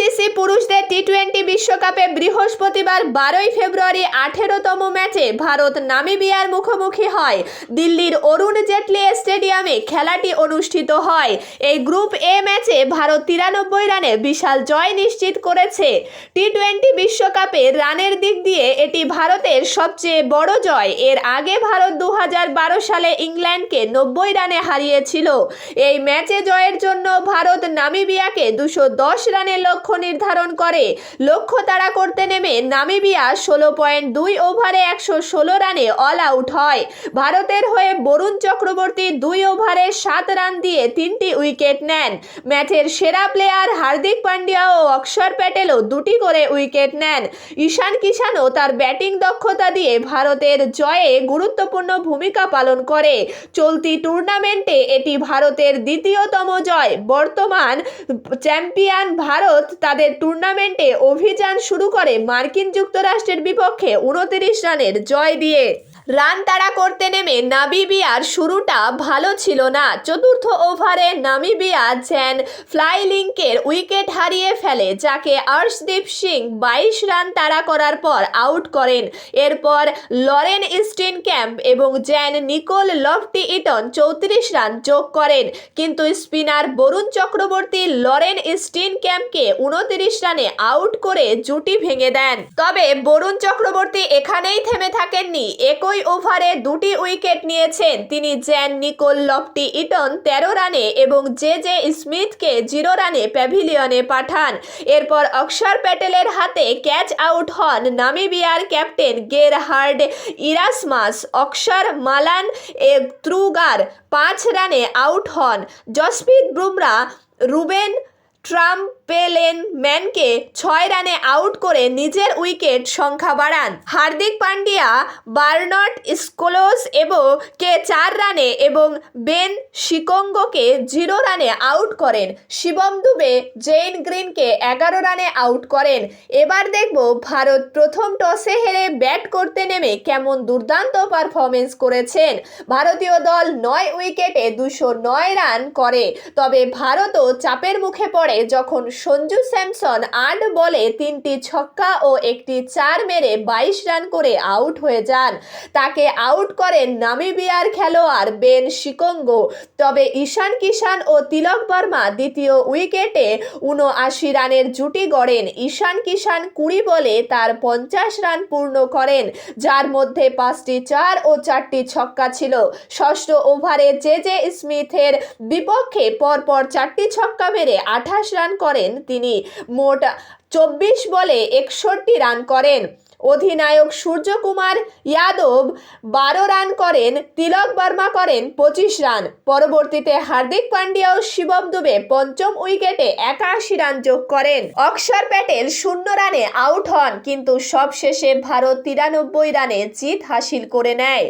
ICC পুরুষদের T twenty বিশ্বকাপে বৃহস্পতিবার বারোই ফেব্রুয়ারি আঠেরোতম ম্যাচে ভারত নামিবিয়ার মুখোমুখি হয়। দিল্লির অরুণ জেটলি স্টেডিয়ামে খেলাটি অনুষ্ঠিত হয়। এই গ্রুপ এ ম্যাচে ভারত তিরানব্বই রানে বিশাল জয় নিশ্চিত করেছে। টি টোয়েন্টি বিশ্বকাপে রানের দিক দিয়ে এটি ভারতের সবচেয়ে বড় জয়। এর আগে ভারত দু হাজার বারো সালে ইংল্যান্ডকে নব্বই রানে হারিয়েছিল। এই ম্যাচে জয়ের জন্য ভারত নামিবিয়াকে দুশো দশ রানের লক্ষ্য নির্ধারণ করে। লক্ষ্য তাড়া করতে নেমে নামিবিয়া ষোলো পয়েন্ট দুই ওভারে একশো ষোলো রানে অল আউট হয়। ভারতের হয়ে বরুণ চক্রবর্তী দুই ওভারে সাত রান দিয়ে তিনটি উইকেট নেন। ম্যাচের সেরা প্লেয়ার হার্দিক পান্ডিয়া ও অক্ষর প্যাটেলও দুটি করে উইকেট নেন। ঈশান কিষানও তার ব্যাটিং দক্ষতা দিয়ে ভারতের জয়ে গুরুত্বপূর্ণ ভূমিকা পালন করে। চলতি টুর্নামেন্টে এটি ভারতের দ্বিতীয়তম জয়। বর্তমান চ্যাম্পিয়ন ভারত তাদের টুর্নামেন্টে অভিযান শুরু করে মার্কিন যুক্তরাষ্ট্রের বিপক্ষে উনতিরিশ রানের জয় দিয়ে। রান তাড়া করতে নেমে নামিবিয়ার শুরুটা ভালো ছিল না। চতুর্থ ওভারে নামিবিয়া জ্যান ফ্লাইলিংকের উইকেট হারিয়ে ফেলে, যাকে অর্শদীপ সিং বাইশ রান তাড়া করার পর আউট করেন। এরপর লরেন ইস্টিন ক্যাম্প এবং জ্যান নিকোল লফটি ইটন চৌত্রিশ রান যোগ করেন। কিন্তু স্পিনার বরুণ চক্রবর্তী লরেন স্টিন ক্যাম্পকে উনতিরিশ রানে আউট করে জুটি ভেঙে দেন। তবে বরুণ চক্রবর্তী এখানেই থেমে থাকেননি। একই ওভারে দুটি উইকেট নিয়েছেন। তিনি জ্যান নিকোল লফটি ইটন তেরো রানে এবং জে জে স্মিথকে জিরো রানে প্যাভিলিয়নে পাঠান। এরপর অক্ষর প্যাটেলের হাতে ক্যাচ আউট হন নামিবিয়ার captain Gerhard Erasmus. Axar Malan এ ত্রুগার পাঁচ রানে আউট হন। জসপ্রীত বুমরা, রুবেন ট্রাম্পেলেন ম্যানকে ছয় রানে আউট করে নিজের উইকেট সংখ্যা বাড়ান। হার্দিক পান্ডিয়া বার্নট স্কোলোস এবং কে চার রানে এবং বেন শিকঙ্গকে জিরো রানে আউট করেন। শিবম দুবে জেইন গ্রিনকে এগারো রানে আউট করেন। এবার দেখব ভারত প্রথম টসে হেরে ব্যাট করতে নেমে কেমন দুর্দান্ত পারফরমেন্স করেছেন। ভারতীয় দল নয় উইকেটে দুশো নয় রান করে। তবে ভারতও চাপের মুখে পড়ে। যখন সঞ্জু স্যামসন আট বলে তিনটি ছক্কা ও একটি চার মেরে বাইশ রান করে আউট হয়ে যান। তাকে আউট করেন নামিবিয়ার খেলোয়াড় বেন শিকঙ্গ। তবে ঈশান কিষান ও তিলক বর্মা দ্বিতীয় উইকেটে উনআশি রানের জুটি গড়েন। ঈশান কিষান কুড়ি বলে তার পঞ্চাশ রান পূর্ণ করেন, যার মধ্যে পাঁচটি চার ও চারটি ছক্কা ছিল। ষষ্ঠ ওভারে জে জে স্মিথের বিপক্ষে পরপর চারটি ছক্কা মেরে আঠাশ রান করেন তিনি। মোট চব্বিশ বলে একষট্টি রান করেন। অধিনায়ক সূর্যকুমার যাদব বারো রান করেন, তিলক বর্মা করেন পঁচিশ রান। পরবর্তীতে হার্দিক পান্ডিয়া ও শিবম দুবে পঞ্চম উইকেটে একাশি রান যোগ করেন। অক্ষর প্যাটেল শূন্য রানে আউট হন, কিন্তু সবশেষে ভারত তিরানব্বই রানে জিত হাসিল করে নেয়।